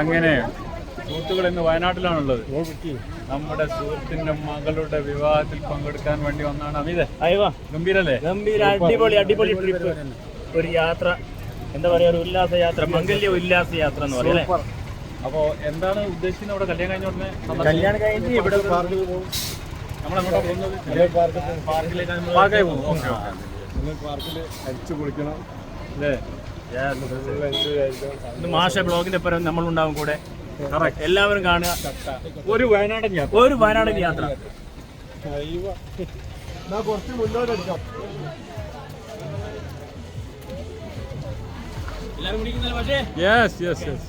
അങ്ങനെ സുഹൃത്തുക്കൾ ഇന്ന് വയനാട്ടിലാണുള്ളത്. നമ്മുടെ സുഹൃത്തിന്റെ മകളുടെ വിവാഹത്തിൽ പങ്കെടുക്കാൻ വേണ്ടി വന്നാണ് അമിത് അയ്യോ. ഗംഭീരല്ലേ? ഗംഭീര അടിപൊളി അടിപൊളി ട്രിപ്പ് ഒരു യാത്ര എന്താ പറയാ ഒരു ഉല്ലാസ യാത്ര മംഗല്യ ഉല്ലാസ യാത്ര എന്ന് പറയാം അപ്പോ എന്താണ് ഉദ്ദേശിക്കുന്നത്? ഇവിടെ കല്യാണം കഴിഞ്ഞ ഉടനെ? കല്യാണം കഴിഞ്ഞ് ഇവിടെ പാർക്കിലേക്ക് പോകും. Okay okay. പാർക്കിൽ അടിച്ചു കുളിക്കണം അല്ലേ? മാഷ ബ്ലോഗിന്റെ പരം നമ്മളുണ്ടാവും കൂടെ. എല്ലാവരും കാണുക. ഒരു വയനാടൻ യാത്ര. ഒരു വയനാടൻ യാത്ര. എന്നാ കുറച്ച് മുന്നോട്ട് അടിക്കാം എല്ലാവരും കുടിക്കുന്നല്ലോ പക്ഷേ യെസ് യെസ് യെസ്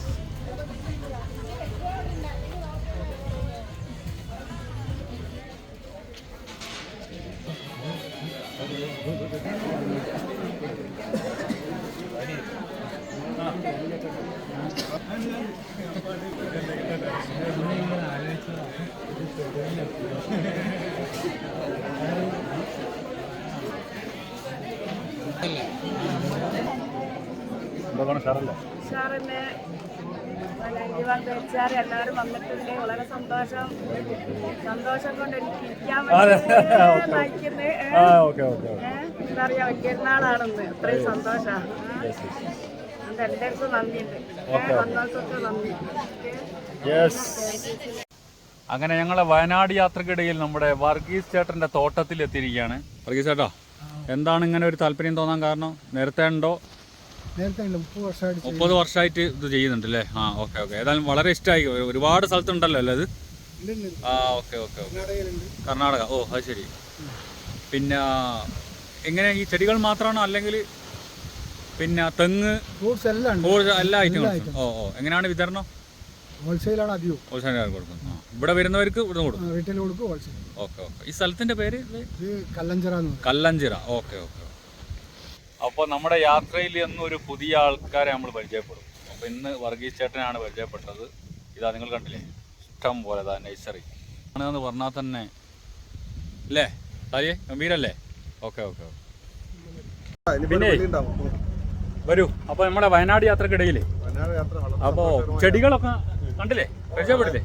എന്താണ് സാറല്ലേ വെച്ചാൽ എല്ലാവരും വന്നിട്ടുണ്ട്. വളരെ സന്തോഷം. സന്തോഷം കൊണ്ട് എനിക്ക് ഇരിക്കാൻ നയിക്കുന്നത് എന്താ പറയാ പെരുന്നാളാണെന്ന്. അത്രയും സന്തോഷമാണ് അങ്ങനെ ഞങ്ങളെ വയനാട് യാത്രക്കിടയിൽ നമ്മുടെ വർഗീസ് ചേട്ടന്റെ തോട്ടത്തിൽ എത്തിയിരിക്കുകയാണ് വർഗീസ് ചേട്ടാ എന്താണ് ഇങ്ങനെ ഒരു താല്പര്യം തോന്നാൻ കാരണം? നേരത്തെ ഉണ്ടോ? നേരത്തെ മുപ്പത് വർഷമായിട്ട് മുപ്പത് വർഷമായിട്ട് ഇത് ചെയ്യുന്നുണ്ട് അല്ലേ ആ ഓക്കെ ഓക്കെ. ഏതായാലും വളരെ ഇഷ്ടമായി. ഒരുപാട് സ്ഥലത്തുണ്ടല്ലോ അല്ലേ അത്? ആ ഓക്കെ ഓക്കെ ഓക്കെ. കർണാടക. ഓ അത് ശരി. പിന്നെ എങ്ങനെ ഈ ചെടികൾ മാത്രമാണോ അല്ലെങ്കിൽ പിന്നെ തെങ്ങ് ഫ്രൂട്ട്സ് എല്ലാം ഉണ്ട്. ഓ, എല്ലാ ഐറ്റങ്ങളും ഓ ഓ. എങ്ങനെയാണ് വിതരണം? ഹോൾസെയിലാണ് അധികവും. ഹോൾസെയിലുകാർ കൊടുക്കുന്നത്. ആ ഇവിടെ വരുന്നവർക്ക് ഇവിടെ കൊടുക്കും. റീറ്റെയിൽ കൊടുക്കും ഹോൾസെയിൽ ഓക്കെ ഓക്കെ. ഈ സ്ഥലത്തിന്റെ പേര്? ഇത്? കല്ലഞ്ചറ എന്ന് പറയും. കല്ലഞ്ചിറ. ഓക്കെ ഓക്കെ അപ്പോൾ നമ്മുടെ യാത്രയിൽ എന്ന് ഒരു പുതിയ ആൾക്കാരെ നമ്മൾ പരിചയപ്പെടും. അപ്പോൾ ഇന്ന് വർഗീസ് ചേട്ടനാണ് പരിചയപ്പെട്ടത്. ഇതാ നിങ്ങൾ കണ്ടില്ലേ? ഇഷ്ടം പോലെ ഇതാ നഴ്സറി. ആണെന്ന് പറഞ്ഞാൽ തന്നെ. അല്ലേ? സാരിയെ? ഗംഭീരല്ലേ? ഓക്കെ ഓക്കെ പിന്നെ വരൂ. അപ്പോൾ നമ്മുടെ വയനാട് യാത്രക്കിടയിൽ അപ്പോൾ ചെടികളൊക്കെ കണ്ടില്ലേ? പരിചയപ്പെടില്ലേ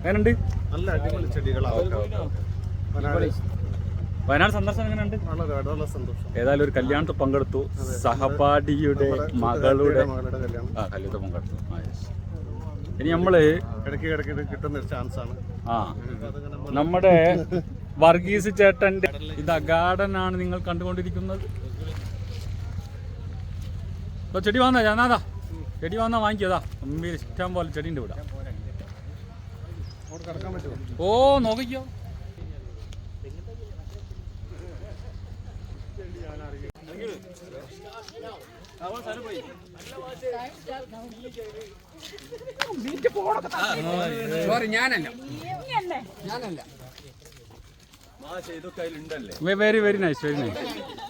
എങ്ങനെയുണ്ട്? നല്ല അടിപൊളി ചെടികളാണ് വയനാട് സന്ദർശനം എങ്ങനെയുണ്ട്? ഏതായാലും ഒരു കല്യാണത്തിൽ പങ്കെടുത്തു. സഹപാഠിയുടെ മകളുടെ ആ കല്യാണത്തിൽ പങ്കെടുത്തു. ഇനി നമ്മൾ കിട്ടുന്ന ചാൻസ് ആണ് ആ നമ്മുടെ വർഗീസ് ചേട്ടന്റെ ഇത് ഗാർഡൻ ആണ് നിങ്ങൾ കണ്ടുകൊണ്ടിരിക്കുന്നത്. ഇപ്പൊ ചെടി വന്നാ ഞാനാതാ ചെടി വന്നാ വാങ്ങിക്കതാ ഗംഭീര ഇഷ്ടം പോലെ ചെടി ഉണ്ട് ഇവിടെ. ഓ നോക്കിക്കോ. Very very nice very nice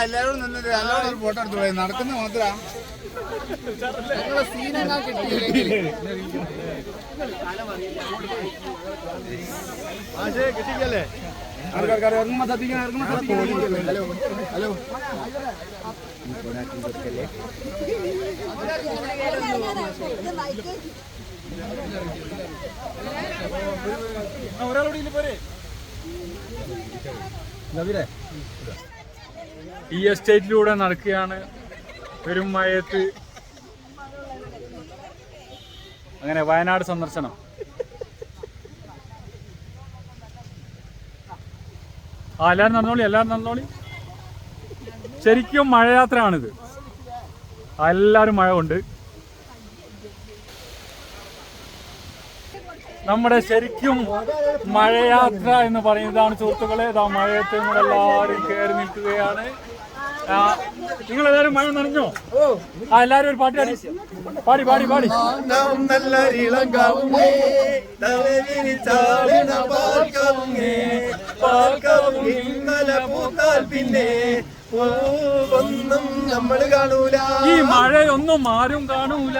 എല്ലാരും നിന്നിട്ട് നല്ലോണം ഒരു ഫോട്ടോ എടുത്തു പോയി നടക്കുന്ന മാത്ര ഇറങ്ങുമ്പോ ശ്രദ്ധിക്കണം ഹലോ ഹലോ ഈ എസ്റ്റേറ്റിലൂടെ നടക്കുകയാണ് പെരും മഴയത്ത് അങ്ങനെ വയനാട് സന്ദർശനം. ആ എല്ലാവരും നടന്നോളി എല്ലാവരും നടന്നോളി. ശരിക്കും മഴയാത്രയാണിത്. എല്ലാവരും മഴ കൊണ്ട് നമ്മുടെ ശരിക്കും മഴയാത്ര എന്ന് പറയുന്നതാണ് സുഹൃത്തുക്കളെ. ഇതാ മഴയത്ത് നമ്മളെല്ലാവരും കയറി നിൽക്കുകയാണ്. നിങ്ങൾ എല്ലാവരും മഴ നിറഞ്ഞോ ആ എല്ലാരും ഒരു പാട്ട് പാടി. പാടി പാടി പാടി. നല്ല പിന്നെ ഈ മഴയൊന്നും ആരും കാണൂല.